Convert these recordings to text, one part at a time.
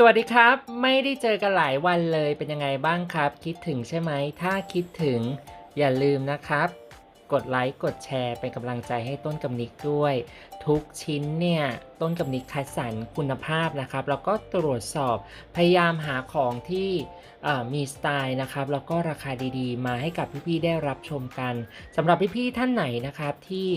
สวัสดีครับ ไม่ได้เจอกันหลายวันเลยเป็นยังไงบ้างครับ คิดถึงใช่ไหม ถ้าคิดถึงอย่าลืมนะครับ กดไลค์กดแชร์เป็นกำลังใจให้ต้นกับนิกด้วย ทุกชิ้นเนี่ย ต้นกับนิกคัดสรรคุณภาพนะครับ แล้วก็ตรวจสอบพยายามหาของที่มีสไตล์นะครับ แล้วก็ราคาดีๆ มาให้กับพี่ๆได้รับชมกันสำหรับพี่ๆท่านไหนนะครับที่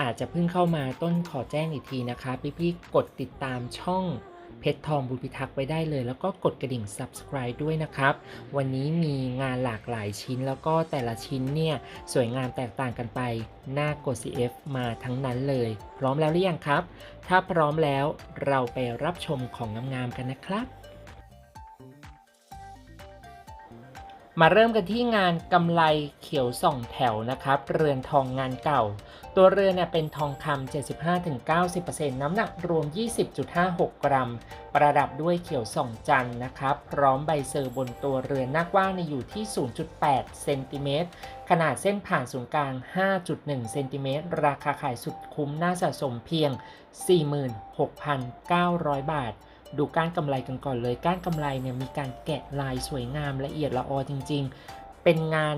อาจจะเพิ่งเข้ามาต้นขอแจ้งอีกทีนะครับ พี่ๆกดติดตามช่อง เพชรทองบุญพิทักษ์ไปได้เลย แล้วก็กดกระดิ่ง subscribe ด้วยนะครับ วันนี้มีงานหลากหลายชิ้นแล้วก็แต่ละชิ้นเนี่ยสวยงามแตกต่างกันไปหน้ากด CF มาทั้งนั้นเลย พร้อมแล้วหรือยังครับ ถ้าพร้อมแล้วเราไปรับชมของงามๆกันนะครับ มาเริ่มกันที่งานกำไลเขียวส่องแถวนะครับ เรือนทองงานเก่า ตัวเรือนเนี่ยเป็นทองคำ75-90%น้ำหนักรวม 20.56 กรัม ประดับด้วยเขียวส่องจันนะครับ พร้อมใบเซอร์บนตัวเรือนหน้ากว้างในอยู่ที่ 0.8 เซนติเมตร ขนาดเส้นผ่านศูนย์กลาง 5.1 เซนติเมตร ราคาขายสุดคุ้มน่าสะสมเพียง 46,900 บาท ดูก้านกำไรกันก่อนเลย ก้านกำไรเนี่ยมีการแกะลายสวยงามละเอียดละออจริง ๆ เป็นงาน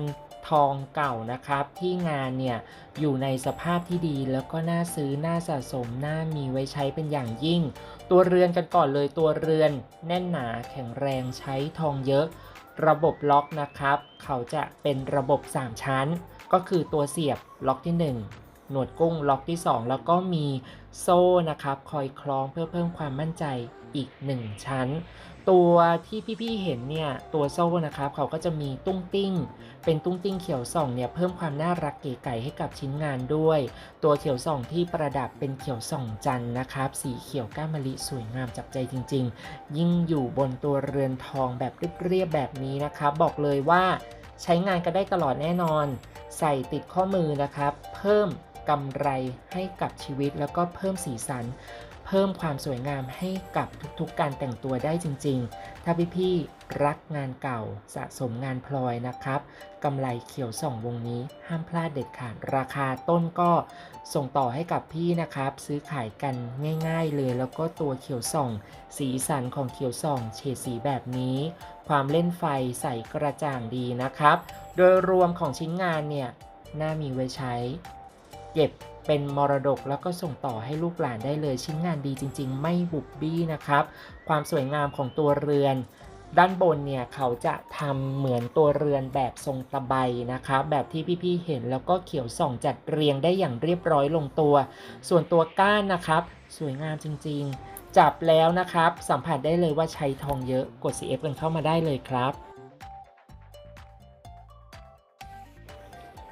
ทองเก่านะครับ ที่งานเนี่ยอยู่ในสภาพที่ดีแล้วก็น่าซื้อน่าสะสมน่ามีไว้ใช้เป็นอย่างยิ่ง ตัวเรือนกันก่อนเลยตัวเรือนแน่นหนาแข็งแรงใช้ทองเยอะ ระบบล็อกนะครับ เขาจะเป็นระบบ 3 ชั้น ก็คือตัวเสียบล็อกที่ 1หนวดกุ้งล็อกที่ 2 แล้วก็มีโซ่นะครับ คอยคล้องเพื่อเพิ่มความมั่นใจ อีก 1 ชั้น ตัวที่พี่ๆเห็นเนี่ยตัวโซ่นะครับเขาก็จะมีตุ้งติ้ง เป็นตุ้งติ้งเขียวส่องเนี่ยเพิ่มความน่ารักเก๋ไก๋ให้กับชิ้นงานด้วย ตัวเขียวส่องที่ประดับเป็นเขียวส่องจันนะครับ สีเขียวก้ามะลิสวยงามจับใจจริง ๆ ยิ่งอยู่บนตัวเรือนทองแบบเรียบๆแบบนี้นะครับ บอกเลยว่าใช้งานก็ได้ตลอดแน่นอน ใส่ติดข้อมือนะครับ เพิ่มกำไรให้กับชีวิตแล้วก็เพิ่มสีสัน เพิ่มความสวยงามให้กับทุกๆการแต่งตัวได้จริง ๆ ถ้าพี่ๆรักงานเก่าสะสมงานพลอยนะครับกำไรเขียวส่องวงนี้ห้ามพลาดเด็ดขาดราคาต้นก็ส่งต่อให้กับพี่นะครับ ซื้อขายกันง่าย ๆ เลยแล้วก็ตัวเขียวส่อง สีสันของเขียวส่องเฉดสีแบบนี้ ความเล่นไฟใสกระจ่างดีนะครับ โดยรวมของชิ้นงานเนี่ยน่ามีไว้ใช้ เก็บ เป็นมรดกแล้วก็ส่งต่อให้ลูกหลานได้เลยชิ้นงานดีจริง ๆ ไม่บุบบี้นะครับ ความสวยงามของตัวเรือน ด้านบนเนี่ยเขาจะทำเหมือนตัวเรือนแบบทรงตะไบนะครับแบบที่พี่ๆเห็นแล้วก็เขียวส่องจัดเรียงได้อย่างเรียบร้อยลงตัว ส่วนตัวก้านนะครับ สวยงามจริง ๆ จับแล้วนะครับ สัมผัสได้เลยว่าใช้ทองเยอะกด CF กันเข้ามาได้เลยครับ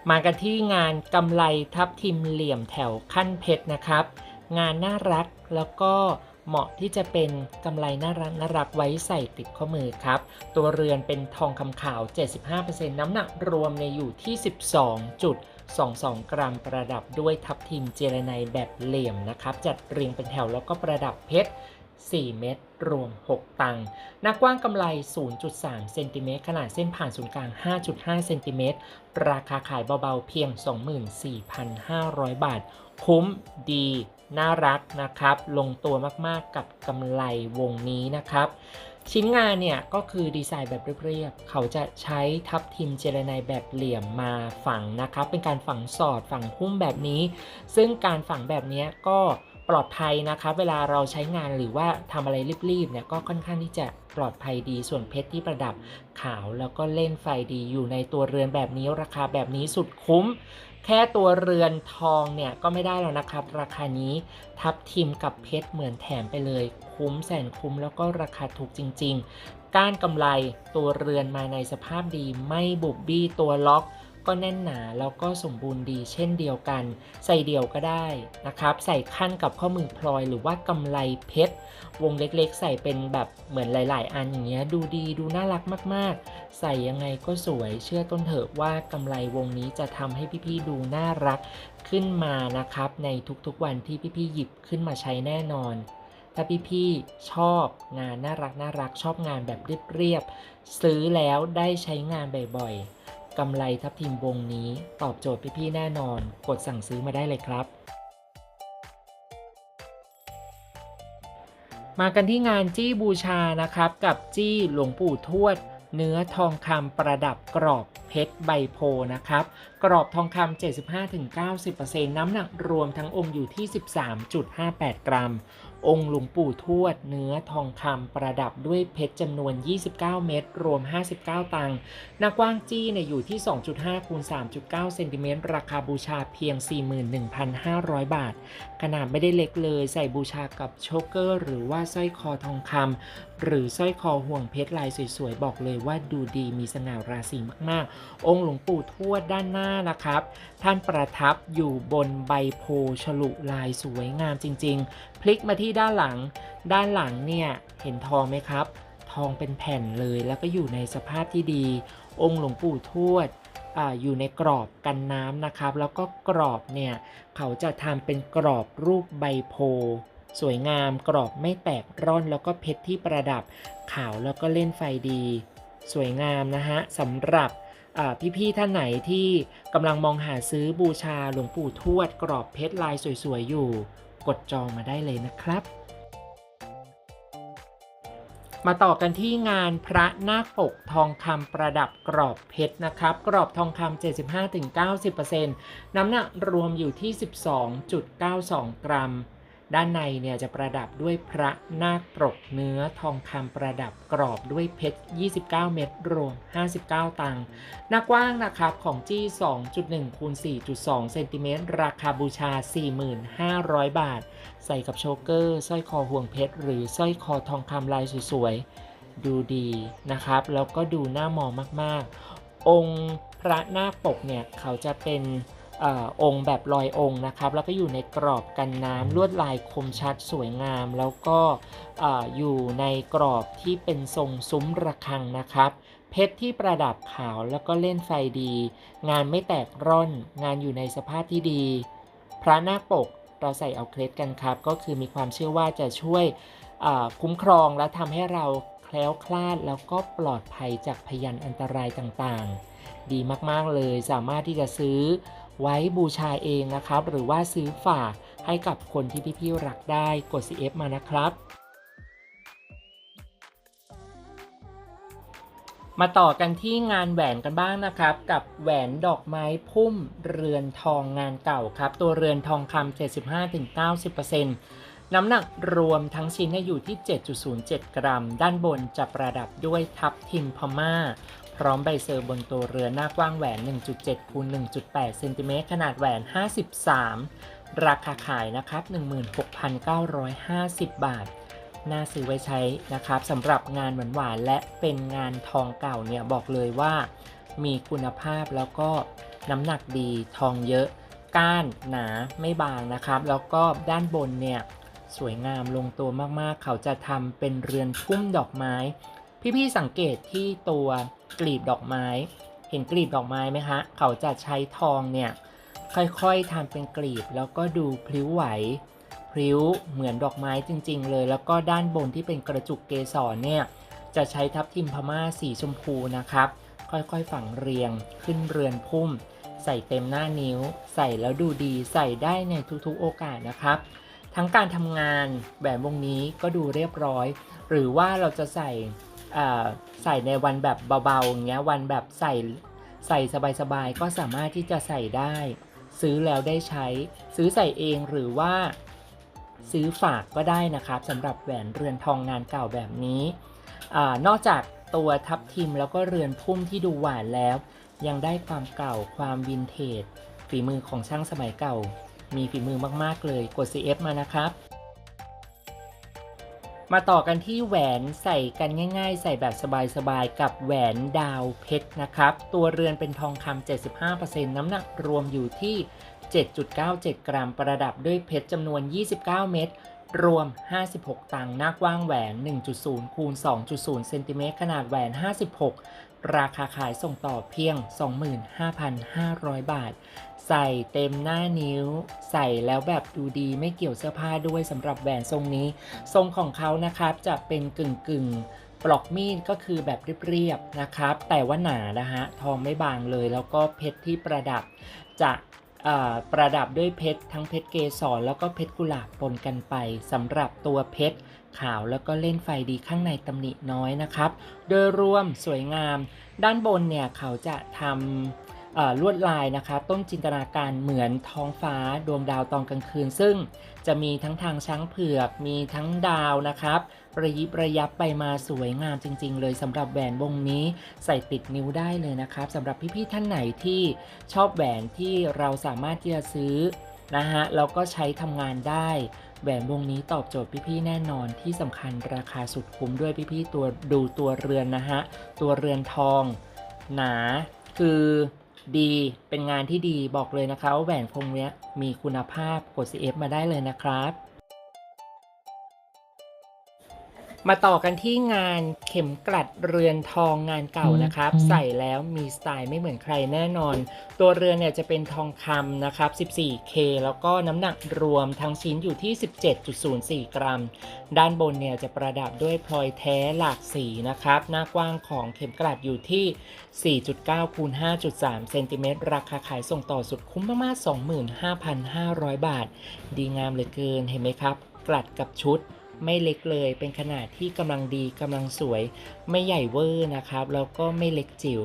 มากันที่งานกำไลทับทิมเหลี่ยมแถวขั้นเพชรนะครับ งานน่ารักแล้วก็เหมาะที่จะเป็นกำไลน่ารักน่ารักไว้ใส่ติดข้อมือครับ ตัวเรือนเป็นทองคำขาว 75%น้ำหนักรวมในอยู่ที่ 12.22 กรัมประดับด้วยทับทิมเจรไนแบบเหลี่ยมนะครับ จัดเรียงเป็นแถวแล้วก็ประดับเพชร 4 เม็ดรวม 6 ตังค์หน้ากว้างกำไล0.3 เซนติเมตร ขนาดเส้นผ่านศูนย์กลาง 5.5 เซนติเมตร ราคาขายเบาๆ เพียง 24,500 บาท คุ้มดี น่ารักนะครับ ลงตัวมากๆกับกำไลวงนี้นะครับชิ้นงานเนี่ยก็คือดีไซน์แบบเรียบๆ เขาจะใช้ทับทิมเจรไนแบบเหลี่ยมมาฝังนะครับ เป็นการฝังสอดฝังหุ้มแบบนี้ ซึ่งการฝังแบบนี้ก็ ปลอดภัยนะครับเวลาเราใช้งานหรือว่าทำอะไรรีบๆเนี่ยก็ค่อนข้างที่จะปลอดภัยดีส่วนเพชรที่ประดับขาวแล้วก็เล่นไฟดีอยู่ในตัวเรือนแบบนี้ราคาแบบนี้สุดคุ้ม แค่ตัวเรือนทองเนี่ยก็ไม่ได้แล้วนะครับ ราคานี้ทับทิมกับเพชรเหมือนแถมไปเลย คุ้มแสนคุ้มแล้วก็ราคาถูกจริง ๆ ก้านกำไรตัวเรือนมาในสภาพดีไม่บุบบี้ตัวล็อก ก็แน่นหนาแล้วก็สมบูรณ์ดีเช่นเดียวกัน ใส่เดี่ยวก็ได้นะครับ ใส่ขั้นกับข้อมือพลอยหรือว่ากำไลเพชร วงเล็กๆ ใส่เป็นแบบเหมือนหลาย ๆ อันอย่างเงี้ยดูดีดูน่ารักมาก ๆ ใส่ยังไงก็สวยเชื่อต้นเถอะว่ากำไรวงนี้จะทำให้พี่ๆดูน่ารักขึ้นมานะครับ ในทุกๆวันที่พี่ๆหยิบขึ้นมาใช้แน่นอนถ้าพี่ๆชอบงานน่ารักน่ารักชอบงานแบบเรียบๆซื้อแล้วได้ใช้งานบ่อยๆ กำไรทับทิมวงนี้ตอบโจทย์พี่ๆแน่นอน กดสั่งซื้อมาได้เลยครับ มากันที่งานจี้บูชานะครับ กับจี้หลวงปู่ทวด เนื้อทองคำประดับกรอบเพชรใบโพนะครับ กรอบทองคำ75-90%น้ำหนักรวมทั้งองค์อยู่ที่ 13.58 กรัม องค์หลวงปู่ทวดเนื้อทองคำประดับด้วยเพชรจำนวน 29 เม็ดรวม 59 ตังค์หน้ากว้างจี้เนี่ยอยู่ที่ 2.5คูณ3.9เซนติเมตรราคาบูชาเพียง 41,500 บาท ขนาดไม่ได้เล็กเลยใส่บูชากับโชกเกอร์ หรือว่าสร้อยคอทองคำหรือสร้อยคอห่วงเพชรลายสวยๆ บอกเลยว่าดูดีมีสง่าราศีมากๆ องค์หลวงปู่ทวดด้านหน้านะครับ ท่านประทับอยู่บนใบโพฉลุลายสวยงามจริง ๆ ลิกมาที่ด้านหลัง ด้านหลังเนี่ยเห็นทองไหมครับ ทองเป็นแผ่นเลยแล้วก็อยู่ในสภาพที่ดี องค์หลวงปู่ทวดอาอยู่ในกรอบกันน้ำนะครับ แล้วก็กรอบเนี่ยเขาจะทำเป็นกรอบรูปใบโพสวยงามกรอบไม่แตกร่อนแล้วก็เพชรที่ประดับขาวแล้วก็เล่นไฟดี สวยงามนะฮะสำหรับอ่าพี่ๆท่านไหนที่กำลังมองหาซื้อบูชาหลวงปู่ทวด กรอบเพชรลายสวยๆอยู่ กดจองมาได้เลยนะครับ มาต่อกันที่งานพระนาคปกทองคำประดับกรอบเพชรนะครับ กรอบทองคำ75-90%น้ำหนักรวมอยู่ที่ 12.92 กรัม ด้านในเนี่ยจะประดับด้วยพระนาคปรกเนื้อทองคำประดับกรอบด้วยเพชร 29 เม็ดรวม 59 ตังค์หน้ากว้างนะครับของจี้ 2.1คูณ4.2 เซนติเมตรราคาบูชา 4,500 บาท ใส่กับโชเกอร์สร้อยคอห่วงเพชร หรือสร้อยคอทองคำลายสวยๆ ดูดีนะครับ แล้วก็ดูน่ามองมากๆ องค์พระนาคปกเนี่ยเขาจะเป็น อองค์แบบลอยองค์นะครับ แล้วก็อยู่ในกรอบกันน้ำลวดลายคมชัดสวยงาม แล้วก็อออยู่ในกรอบที่เป็นทรงซุ้มระฆังนะครับ เพชรที่ประดับขาวแล้วก็เล่นไฟดี งานไม่แตกร่อน งานอยู่ในสภาพที่ดี พระนาคปกเราใส่เอาเคล็ดกันครับ ก็คือมีความเชื่อว่าจะช่วยคุ้มครองและทำให้เราแคล้วคลาดแล้วก็ปลอดภัยจากพยันอันตรายต่างๆ ดีมากๆเลยสามารถที่จะซื้อ ไว้บูชาเองนะครับ หรือว่าซื้อฝากให้กับคนที่พี่ๆรักได้กด CF มานะครับ มาต่อกันที่งานแหวนกันบ้างนะครับ กับแหวนดอกไม้พุ่มเรือนทองงานเก่าครับ ตัวเรือนทองคำ75-90%น้ำหนักรวมทั้งชิ้นเนี่ยอยู่ที่ 7.07 กรัม ด้านบนจะประดับด้วยทับทิมพม่า พร้อมใบเซอร์บนตัวเรือนหน้ากว้างแหวน 1.7คูณ1.8เซนติเมตรขนาดแหวน 53 ราคาขายนะครับ 16,950 บาท น่าซื้อไว้ใช้นะครับสำหรับงานหวานๆและเป็นงานทองเก่าเนี่ยบอกเลยว่า มีคุณภาพแล้วก็น้ำหนักดีทองเยอะ ก้านหนาไม่บางนะครับ แล้วก็ด้านบนเนี่ยสวยงามลงตัวมากๆ เขาจะทำเป็นเรือนพุ่มดอกไม้ พี่ๆสังเกตที่ตัวกลีบดอกไม้ เห็นกลีบดอกไม้ไหมคะเขาจะใช้ทองเนี่ยค่อยๆทำเป็นกลีบแล้วก็ดูพลิ้วไหวพริ้วเหมือนดอกไม้จริง ๆ เลย แล้วก็ด้านบนที่เป็นกระจุกเกสรเนี่ยจะใช้ทับทิมพม่าสีชมพูนะครับ ค่อยๆฝังเรียงขึ้นเรือนพุ่ม ใส่เต็มหน้านิ้ว ใส่แล้วดูดีใส่ได้ในทุกๆโอกาสนะครับ ทั้งการทำงานแหวนวงนี้ก็ดูเรียบร้อย หรือว่าเราจะใส่ ใส่ในวันแบบเบาๆอย่างเงี้ยวันแบบใส่ใส่สบายๆก็สามารถที่จะใส่ได้ ซื้อแล้วได้ใช้ ซื้อใส่เองหรือว่า ซื้อฝากก็ได้นะครับสำหรับแหวนเรือนทองงานเก่าแบบนี้อนอกจากตัวทับทิมแล้วก็เรือนพุ่มที่ดูหวานแล้ว ยังได้ความเก่าความวินเทจฝีมือของช่างสมัยเก่า มีฝีมือมากๆเลยกด CF มานะครับ มาต่อกันที่แหวนใส่กันง่าย ๆ ใส่แบบสบายๆ กับแหวนดาวเพชรนะครับ ตัวเรือนเป็นทองคำ75%น้ำหนักรวมอยู่ที่ 7.97 กรัมประดับด้วยเพชรจำนวน 29 เม็ดรวม 56 ตังค์หน้ากว้างแหวน 1.0 คูณ 2.0 เซนติเมตรขนาดแหวน 56 ราคาขายส่งต่อเพียง 25,500 บาท ใส่เต็มหน้านิ้ว ใส่แล้วแบบดูดีไม่เกี่ยวเสื้อผ้าด้วยสำหรับแหวนทรงนี้ ทรงของเขานะครับจะเป็นกึ่งกึ่งปลอกมีดก็คือแบบเรียบๆนะครับ แต่ว่าหนานะฮะทองไม่บางเลย แล้วก็เพชรที่ประดับจะประดับด้วยเพชรทั้งเพชรเกสรแล้วก็เพชรกุหลาบปนกันไปสำหรับตัวเพชรขาวแล้วก็เล่นไฟดีข้างในตำหนิน้อยนะครับ โดยรวมสวยงาม ด้านบนเนี่ยเขาจะทำ ลวดลายนะคะต้นจินตนาการเหมือนท้องฟ้าดวงดาวตอนกลางคืน ซึ่งจะมีทั้งทางช้างเผือก มีทั้งดาวนะครับ ระยิบระยับไปมาสวยงามจริง ๆ เลยสำหรับแหวนวงนี้ใส่ติดนิ้วได้เลยนะครับสำหรับพี่ๆท่านไหนที่ชอบแหวนที่เราสามารถที่จะซื้อนะฮะแล้วก็ใช้ทำงานได้แหวนวงนี้ตอบโจทย์พี่ๆแน่นอนที่สำคัญราคาสุดคุ้มด้วยพี่ๆตัวดูตัวเรือนนะฮะตัวเรือนทอง หนาคือ ดีเป็นงานที่ดีบอกเลยนะคะว่าแหวนพงเนี้ยมีคุณภาพกด CF มาได้เลยนะครับ มาต่อกันที่งานเข็มกลัดเรือนทองงานเก่านะครับ ใส่แล้วมีสไตล์ไม่เหมือนใครแน่นอน ตัวเรือนเนี่ยจะเป็นทองคำนะครับ 14K แล้วก็น้ำหนักรวมทั้งชิ้นอยู่ที่ 17.04 กรัม ด้านบนเนี่ยจะประดับด้วยพลอยแท้หลากสีนะครับ หน้ากว้างของเข็มกลัดอยู่ที่ 4.9คูณ5.3เซนติเมตรราคาขายส่งต่อสุดคุ้มมากๆ25,500 บาท ดีงามเหลือเกินเห็นไหมครับ กลัดกับชุด ไม่เล็กเลย เป็นขนาดที่กำลังดีกำลังสวย ไม่ใหญ่เวอร์นะครับ แล้วก็ไม่เล็กจิ๋ว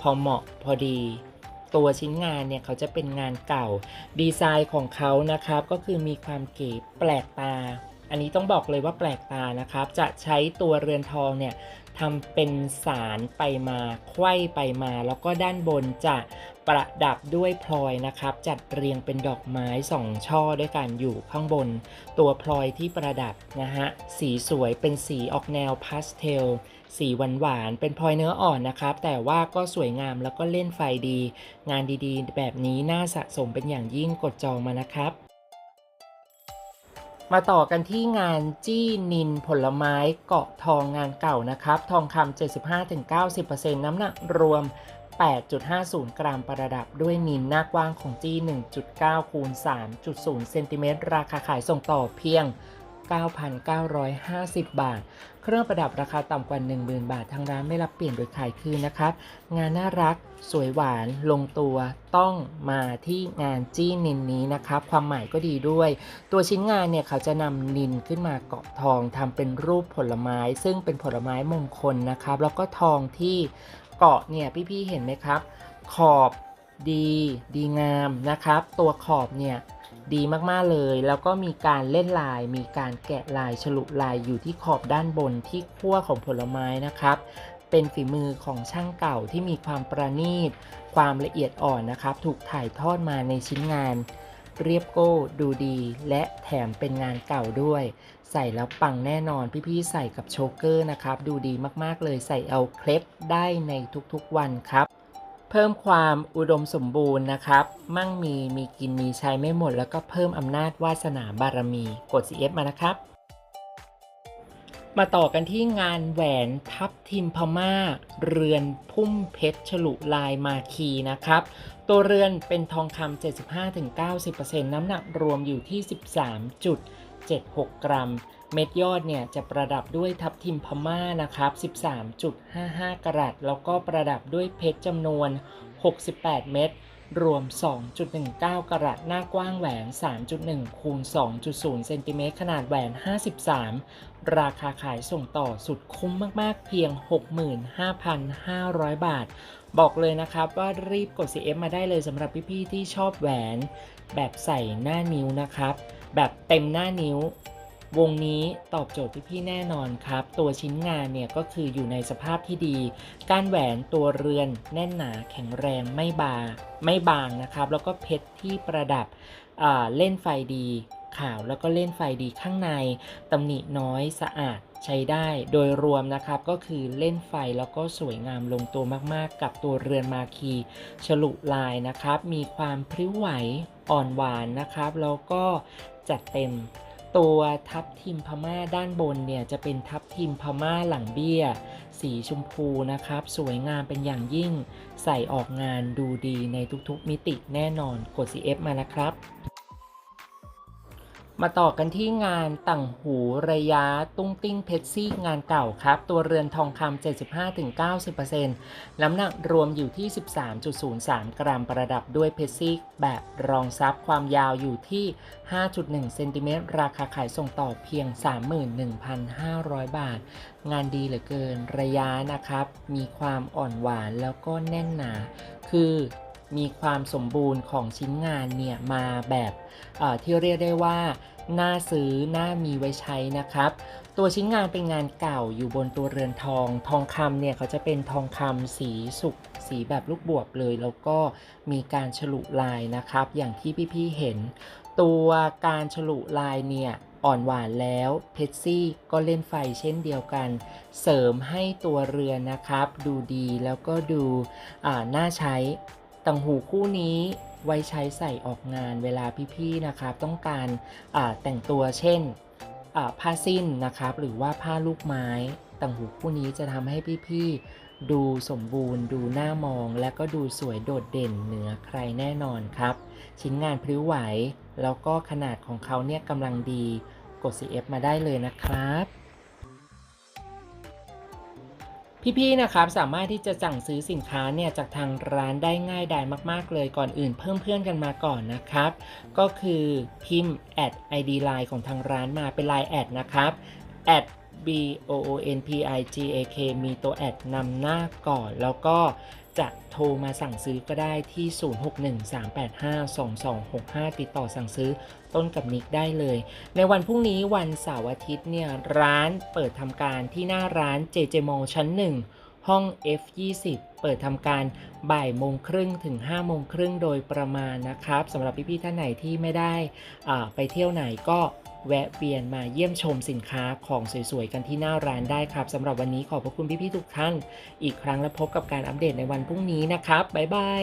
พอเหมาะพอดี ตัวชิ้นงานเนี่ยเขาจะเป็นงานเก่า ดีไซน์ของเขานะครับก็คือมีความเก๋แปลกตา อันนี้ต้องบอกเลยว่าแปลกตานะครับ จะใช้ตัวเรือนทองเนี่ย ทำเป็นสารไปมาไขว้ไปมา แล้วก็ด้านบนจะประดับด้วยพลอยนะครับ จัดเรียงเป็นดอกไม้สองช่อด้วยกันอยู่ข้างบน ตัวพลอยที่ประดับนะฮะสีสวยเป็นสีออกแนวพาสเทลสีหวานหวานเป็นพลอยเนื้ออ่อนนะครับ แต่ว่าก็สวยงามแล้วก็เล่นไฟดี งานดีๆ แบบนี้น่าสะสมเป็นอย่างยิ่งกดจองมานะครับ มาต่อกันที่งานจี้นินผลไม้เกาะทองงานเก่านะครับ ทองคำ 75-90%น้ำหนักรวม 8.50 กรัมประดับด้วยนินหน้ากว้างของจี้ 1.9 คูณ 3.0 เซนติเมตรราคาขายส่งต่อเพียง 9,950 บาท เครื่องประดับราคาต่ำกว่า 10,000 บาท ทางร้านไม่รับเปลี่ยนโดยขายคืนนะครับ งานน่ารัก สวยหวาน ลงตัว ต้องมาที่งานจี้นินนี้นะครับ ความหมายก็ดีด้วย ตัวชิ้นงานเนี่ยเขาจะนำนินขึ้นมาเกาะทองทำเป็นรูปผลไม้ ซึ่งเป็นผลไม้มงคลนะครับ แล้วก็ทองที่เกาะเนี่ยพี่ๆเห็นไหมครับ ขอบดี ดีงามนะครับ ตัวขอบเนี่ย ดีมากๆเลย แล้วก็มีการเล่นลาย มีการแกะลายฉลุลายอยู่ที่ขอบด้านบนที่ขั้วของผลไม้นะครับ เป็นฝีมือของช่างเก่าที่มีความประณีต ความละเอียดอ่อนนะครับ ถูกถ่ายทอดมาในชิ้นงาน เรียบโก้ ดูดี และแถมเป็นงานเก่าด้วย ใส่แล้วปังแน่นอน พี่ๆใส่กับโชเกอร์นะครับ ดูดีมากๆเลย ใส่เอาเคล็ดได้ในทุกๆวันครับ เพิ่มความอุดมสมบูรณ์นะครับ มั่งมีมีกินมีใช้ไม่หมด แล้วก็เพิ่มอำนาจวาสนาบารมี กด CF มานะครับ มาต่อกันที่งานแหวนทับทิมพม่า เรือนพุ่มเพชรฉลุลายมาคีนะครับ ตัวเรือนเป็นทองคำ75-90%น้ำหนักรวมอยู่ที่ 1.76 กรัม เม็ดยอดเนี่ยจะประดับด้วยทับทิมพม่านะครับ 13.55 กรัต แล้วก็ประดับด้วยเพชรจำนวน 68 เม็ด รวม 2.19 กรัต หน้ากว้างแหวน 3.1 คูณ 2.0 เซนติเมตร ขนาดแหวน 53 ราคาขายส่งต่อสุดคุ้มมากๆ เพียง 65,500 บาท บอกเลยนะครับว่ารีบกด CF มาได้เลยสำหรับพี่ๆที่ชอบแหวน แบบใส่หน้านิ้วนะครับ แบบเต็มหน้านิ้ว วงนี้ตอบโจทย์พี่ๆแน่นอนครับ ตัวชิ้นงานเนี่ยก็คืออยู่ในสภาพที่ดีก้านแหวนตัวเรือนแน่นหนาแข็งแรงไม่บาไม่บางนะครับ แล้วก็เพชรที่ประดับเล่นไฟดีขาวแล้วก็เล่นไฟดีข้างในตำหนิน้อยสะอาดใช้ได้โดยรวมนะครับก็คือเล่นไฟแล้วก็สวยงามลงตัวมากๆ กับตัวเรือนมาคีฉลุลายนะครับ มีความพริ้วไหวอ่อนหวานนะครับ แล้วก็ จัดเต็ม ตัวทับทิมพม่าด้านบนเนี่ยจะเป็นทับทิมพม่าหลังเบี้ย สีชมพูนะครับ สวยงามเป็นอย่างยิ่ง ใส่ออกงานดูดีในทุกๆมิติแน่นอนกด CF มานะครับ มาต่อกันที่งานต่างหูระยะตุ้งติ้งเพชรซี่งานเก่าครับ ตัวเรือนทองคำ 75-90%น้ำหนักรวมอยู่ที่ 13.03 กรัมประดับด้วยเพชรซี่แบบรองซับความยาวอยู่ที่ 5.1 เซนติเมตรราคาขายส่งต่อเพียง 31,500 บาท งานดีเหลือเกินระยะนะครับ มีความอ่อนหวานแล้วก็แน่นหนา คือมีความสมบูรณ์ของชิ้นงานเนี่ยมาแบบที่เรียกได้ว่า น่าซื้อน่ามีไว้ใช้นะครับ ตัวชิ้นงานเป็นงานเก่าอยู่บนตัวเรือนทอง ทองคำเนี่ยเขาจะเป็นทองคำสีสุกสีแบบลูกบวบเลย แล้วก็มีการฉลุลายนะครับ อย่างที่พี่ๆเห็น ตัวการฉลุลายเนี่ยอ่อนหวานแล้วเพชซี่ก็เล่นไฟเช่นเดียวกัน เสริมให้ตัวเรือนนะครับ ดูดีแล้วก็ดูน่าใช้ต่างหูคู่นี้ ไว้ใช้ใส่ออกงานเวลาพี่ๆนะครับ ต้องการแต่งตัวเช่นผ้าสิ้นนะครับ หรือว่าผ้าลูกไม้ต่างหูคู่นี้จะทำให้พี่ๆดูสมบูรณ์ ดูน่ามอง และก็ดูสวยโดดเด่นเหนือใครแน่นอนครับ ชิ้นงานพริ้วไหว แล้วก็ขนาดของเขาเนี่ยกำลังดีกด CF มาได้เลยนะครับ พี่ๆ นะครับสามารถที่จะสั่งซื้อสินค้าเนี่ยจากทางร้านได้ง่ายดายมากๆ เลยก่อนอื่นเพิ่มเพื่อนกันมาก่อนนะครับ ก็คือพิมพ์แอด ID Line ของทางร้านมาเป็น Line แอดนะครับแอด b o o n p i g a k มีตัวแอดนำหน้าก่อนแล้วก็ จะโทรมาสั่งซื้อก็ได้ที่ 0613852265 ติดต่อสั่งซื้อต้นกับนิกได้เลย ในวันพรุ่งนี้วันเสาร์อาทิตย์เนี่ยร้านเปิดทำการที่หน้าร้าน JJ Mall ชั้น 1 ห้อง F20 เปิดทำการบ่ายโมงครึ่งถึง5โมงครึ่งโดยประมาณนะครับสำหรับพี่ๆท่านไหนที่ไม่ได้อ่าไปเที่ยวไหนก็ แวะเวียนมาเยี่ยมชมสินค้าของสวยๆ กันที่หน้าร้านได้ครับสำหรับวันนี้ขอบพระคุณพี่ๆทุกท่าน อีกครั้งและพบกับการอัปเดตในวันพรุ่งนี้นะครับ บ๊ายบาย